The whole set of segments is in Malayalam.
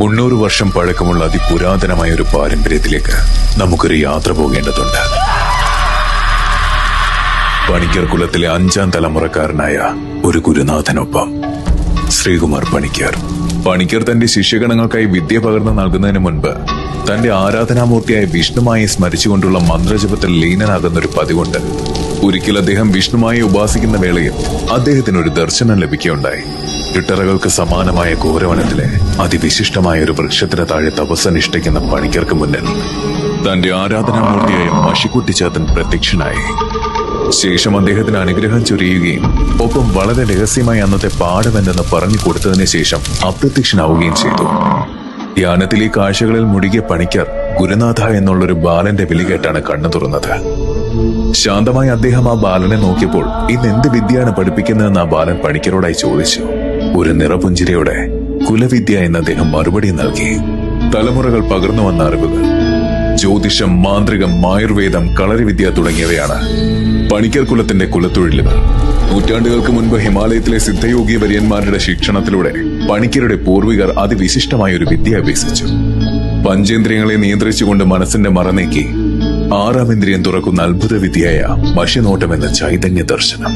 മുന്നൂറ് വർഷം പഴക്കമുള്ള അതിപുരാതനമായ ഒരു പാരമ്പര്യത്തിലേക്ക് നമുക്കൊരു യാത്ര പോകേണ്ടതുണ്ട്. പണിക്കർ കുലത്തിലെ അഞ്ചാം തലമുറക്കാരനായ ഒരു ഗുരുനാഥനൊപ്പം ശ്രീകുമാർ പണിക്കർ. പണിക്കർ തന്റെ ശിഷ്യഗണങ്ങൾക്കായി വിദ്യ പകർന്നു നൽകുന്നതിന് മുൻപ് തന്റെ ആരാധനാമൂർത്തിയായ വിഷ്ണുമായി സ്മരിച്ചുകൊണ്ടുള്ള മന്ത്രജപത്തിൽ ലീനനാകുന്ന ഒരു പതിവുണ്ട്. ഒരിക്കൽ അദ്ദേഹം വിഷ്ണുമായി ഉപാസിക്കുന്ന വേളയിൽ അദ്ദേഹത്തിന് ഒരു ദർശനം ലഭിക്കുകയുണ്ടായി. ഇട്ടറകൾക്ക് സമാനമായ ഘോരവനത്തിലെ അതിവിശിഷ്ടമായ ഒരു വൃക്ഷത്തിന് താഴെ തപസ്സനുഷ്ഠിക്കുന്ന പണിക്കർക്ക് മുന്നിൽ തന്റെ ആരാധനാമൂർത്തിയായ മഷിക്കുട്ടിച്ചാത്തൻ പ്രത്യക്ഷനായി. ശേഷം അദ്ദേഹത്തിന് അനുഗ്രഹം ചൊരിയുകയും ഒപ്പം വളരെ രഹസ്യമായി അന്നത്തെ പാഠമെന്തെന്ന് പറഞ്ഞു കൊടുത്തതിന് ശേഷം അപ്രത്യക്ഷനാവുകയും ചെയ്തു. ധ്യാനത്തിൽ ഈ കാഴ്ചകളിൽ മുഴുകിയ പണിക്കർ ഗുരുനാഥ എന്നുള്ളൊരു ബാലന്റെ വിളി കേട്ടാണ് കണ്ണു തുറന്നത്. ശാന്തമായി അദ്ദേഹം ആ ബാലനെ നോക്കിയപ്പോൾ ഇന്ന് എന്ത് വിദ്യയാണ് പഠിപ്പിക്കുന്നതെന്ന് ആ ബാലൻ പണിക്കരോടായി ചോദിച്ചു. ഒരു നിറപുഞ്ചിരിയോടെ കുലവിദ്യ എന്ന് അദ്ദേഹം മറുപടി നൽകി. തലമുറകൾ പകർന്നു വന്ന അറിവുകൾ. ജ്യോതിഷം മാന്ത്രികം ആയുർവേദം കളരിവിദ്യ തുടങ്ങിയവയാണ് പണിക്കർ കുലത്തിന്റെ കുലത്തൊഴിലുകൾ. നൂറ്റാണ്ടുകൾക്ക് മുൻപ് ഹിമാലയത്തിലെ സിദ്ധയോഗി വര്യന്മാരുടെ ശിക്ഷണത്തിലൂടെ പണിക്കരുടെ പൂർവികർ അതിവിശിഷ്ടമായ ഒരു വിദ്യ അഭ്യസിച്ചു. പഞ്ചേന്ദ്രിയങ്ങളെ നിയന്ത്രിച്ചുകൊണ്ട് മനസ്സിന്റെ മറനീക്കി ആറാം ഇന്ദ്രിയം തുറക്കുന്ന അത്ഭുത വിദ്യയായ മഷിനോട്ടം എന്ന ചൈതന്യ ദർശനം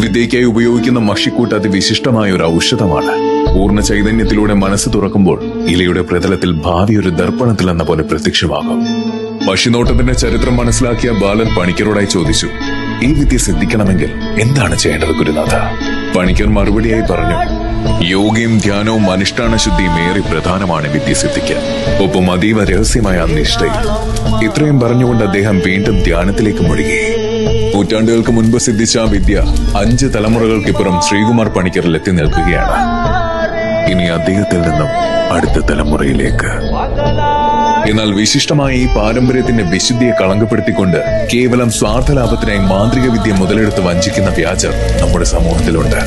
വിദ്യയ്ക്കായി ഉപയോഗിക്കുന്ന മഷിക്കൂട്ട് അതിവിശിഷ്ടമായ ഒരു ഔഷധമാണ്. പൂർണ ചൈതന്യത്തിലൂടെ മനസ്സ് തുറക്കുമ്പോൾ ഇലയുടെ പ്രതലത്തിൽ ഭാവി ഒരു ദർപ്പണത്തിൽ എന്ന പോലെ പ്രത്യക്ഷമാകും. മഷിനോട്ടത്തിന്റെ ചരിത്രം മനസ്സിലാക്കിയ ബാലൻ പണിക്കരോടായി ചോദിച്ചു ഈ വിദ്യ സിദ്ധിക്കണമെങ്കിൽ എന്താണ് ചെയ്യേണ്ടത് ഗുരുനാഥ? പണിക്കർ മറുപടിയായി പറഞ്ഞു യോഗയും ധ്യാനവും അനുഷ്ഠാന ശുദ്ധിയും ഏറെ പ്രധാനമാണ് വിദ്യസിദ്ധിക്ക്. ഒപ്പം അതീവ രഹസ്യമായ നിഷ്ഠ. ഇത്രയും പറഞ്ഞുകൊണ്ട് അദ്ദേഹം വീണ്ടും ധ്യാനത്തിലേക്ക് മുഴുകി. നൂറ്റാണ്ടുകൾക്ക് മുൻപ് സിദ്ധിച്ച ആ വിദ്യ അഞ്ച് തലമുറകൾക്കിപ്പുറം ശ്രീകുമാർ പണിക്കറിൽ എത്തി നിൽക്കുകയാണ്. ഇനി അദ്ദേഹത്തിൽ നിന്നും അടുത്ത തലമുറയിലേക്ക്. എന്നാൽ വിശിഷ്ടമായ ഈ പാരമ്പര്യത്തിന്റെ വിശുദ്ധിയെ കളങ്കപ്പെടുത്തിക്കൊണ്ട് കേവലം സ്വാർത്ഥ ലാഭത്തിനായി മാന്ത്രിക വിദ്യ മുതലെടുത്ത് വഞ്ചിക്കുന്ന വ്യാജർ നമ്മുടെ സമൂഹത്തിലുണ്ട്.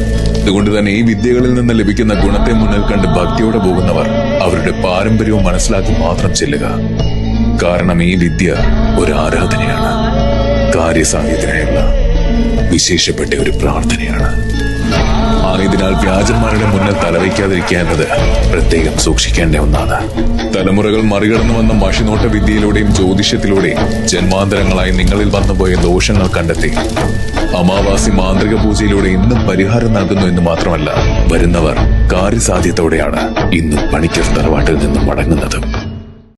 അതുകൊണ്ട് തന്നെ ഈ വിദ്യകളിൽ നിന്ന് ലഭിക്കുന്ന ഗുണത്തെ മുന്നിൽ കണ്ട് ഭക്തിയോടെ പോകുന്നവർ അവരുടെ പാരമ്പര്യവും മനസ്സിലാക്കി മാത്രം ചെല്ലുക. കാരണം ഈ വിദ്യ ഒരു ആരാധനയാണ്. കാര്യസാധ്യത്തിനായുള്ള വിശേഷപ്പെട്ട ഒരു പ്രാർത്ഥനയാണ്. ആയതിനാൽ വ്യാജന്മാരുടെ മുന്നിൽ തലവയ്ക്കാതിരിക്കുക എന്നത് പ്രത്യേകം സൂക്ഷിക്കേണ്ട ഒന്നാണ്. തലമുറകൾ മറികടന്നു വന്ന മഷിനോട്ട വിദ്യയിലൂടെയും ജ്യോതിഷത്തിലൂടെയും ജന്മാന്തരങ്ങളായി നിങ്ങളിൽ വന്നുപോയ ദോഷങ്ങൾ കണ്ടെത്തി. അമാവാസി മാന്ത്രിക പൂജയിലൂടെ ഇന്നും പരിഹാരം നൽകുന്നു എന്ന് മാത്രമല്ല വരുന്നവർ കാര്യസാധ്യത്തോടെയാണ് ഇന്നും പണിക്കർ തറവാട്ടിൽ നിന്നും മടങ്ങുന്നത്.